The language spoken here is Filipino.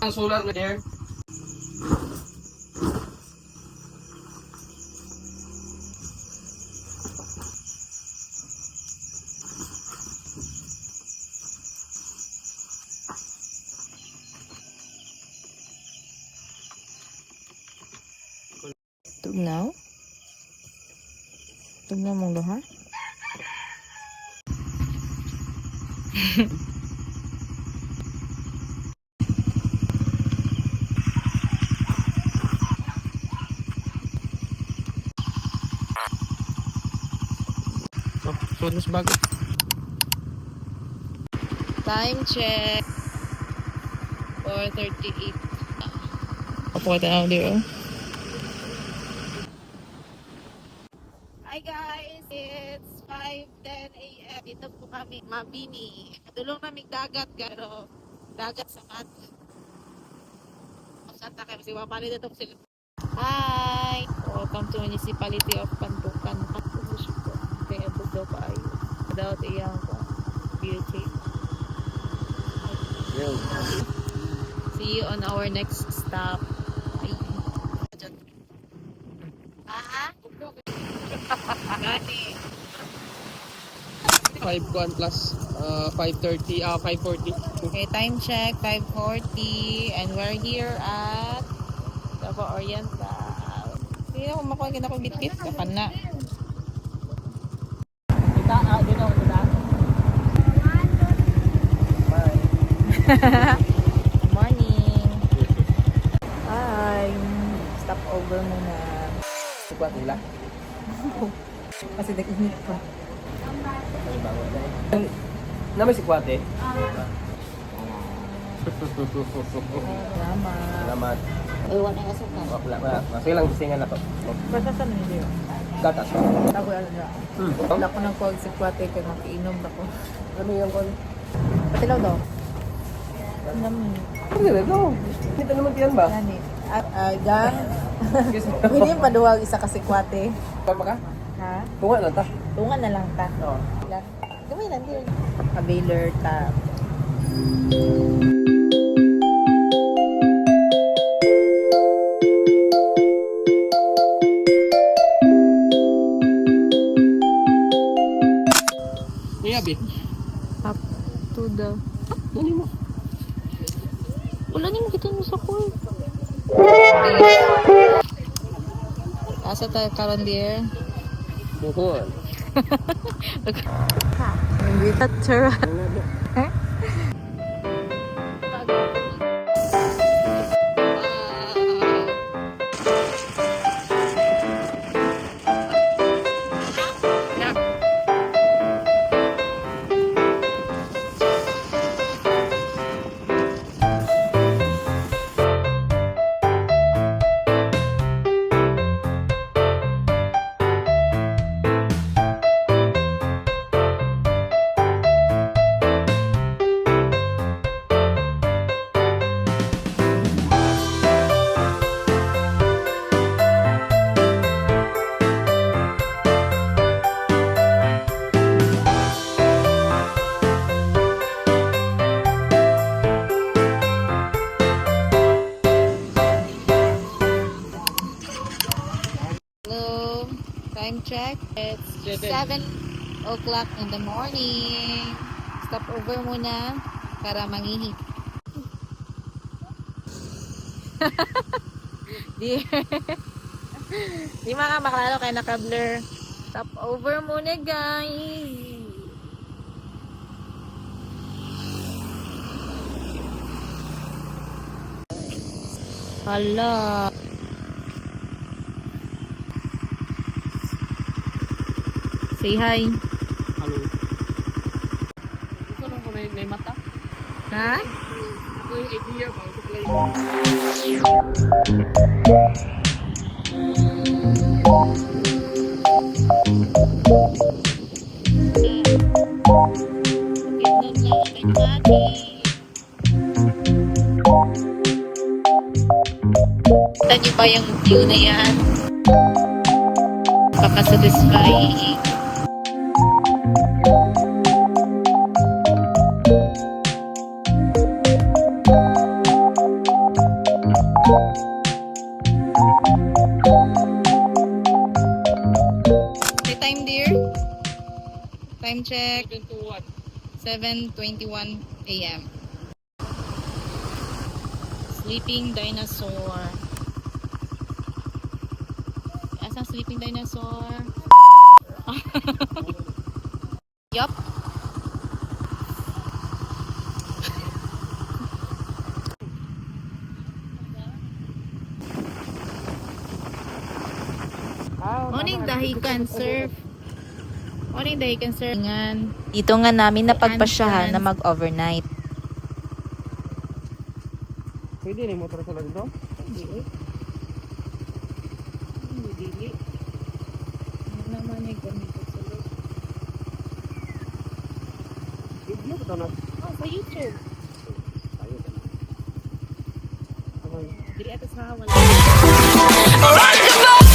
Solar na. Tụng nấu Tụng nấu mong đồ hả? Suot mo sa bago. Time check. 4.38. Ako ka tanaw dito. Hi guys! It's 5.10 a.m. Dito po kami, Mabini. Dulong na mig dagat, pero dagat sa mat. Santa kayo, si Wapali dito sila. Hi! Welcome to Municipality of Pantukan. Pa ay without iyang beauty. See you on our next stop. Gani. 5 kuan plus uh, 5.30, ah 5.40. Okay, time check, 5.40. And we're here at Davao Oriental. Hindi ako makuha ka na ko bitbit. Kapan na. Kita, ah, din ako kita. Bye. Good morning. Hi. Stop over muna. Sukat nila. Kasi nag-init pa. Naman si Kwate. Salamat. Salamat. Iwan na yung asukal. Wala pa. Masaya lang bisingan na to. Basta sa nila. Gatas. Tago ano na. Hmm. Wala ko ng call si Kwate kay makiinom na ko. Ano yung kon? Patilaw daw. Ano yun? Ito. Ito naman tiyan ba? Gani. At gang. Kiss mo. Hindi pa duwag isa kasi Kwate. Papa ka? Ha? Tunga na ta. Tungan na lang ta. Oo. Gamay lang din. Availer tab. Niyabi. Up to the... Ano mo? Wala ni mo kita mo sa call. Asa tayo karon dear? Buhon. Hindi ka tira. Check. It's Seven. 7 o'clock in the morning. Stop over muna para mangihi. Di, di mga maklaro kay naka-blur. Stop over muna guys. Hala. Say hi. Halo. Ito lang ko may, may mata. Ha? Ito yung idea ba? Ito pala. Kita niyo ba yung view na yan? Kakasatisfying. time, dear? Time check. 7.21 a.m. Sleeping dinosaur. Asan sleeping dinosaur? yup. Morning dahikan, sir. Morning dahikan, sir. Ngan. Dito nga namin napagpasyahan na mag-overnight. Pwede na yung motor sa lang daw? Hindi. Hindi. Ano naman yung ganito sa loob? Video ko na. Oh, sa YouTube. Dili atas na wala. Alright,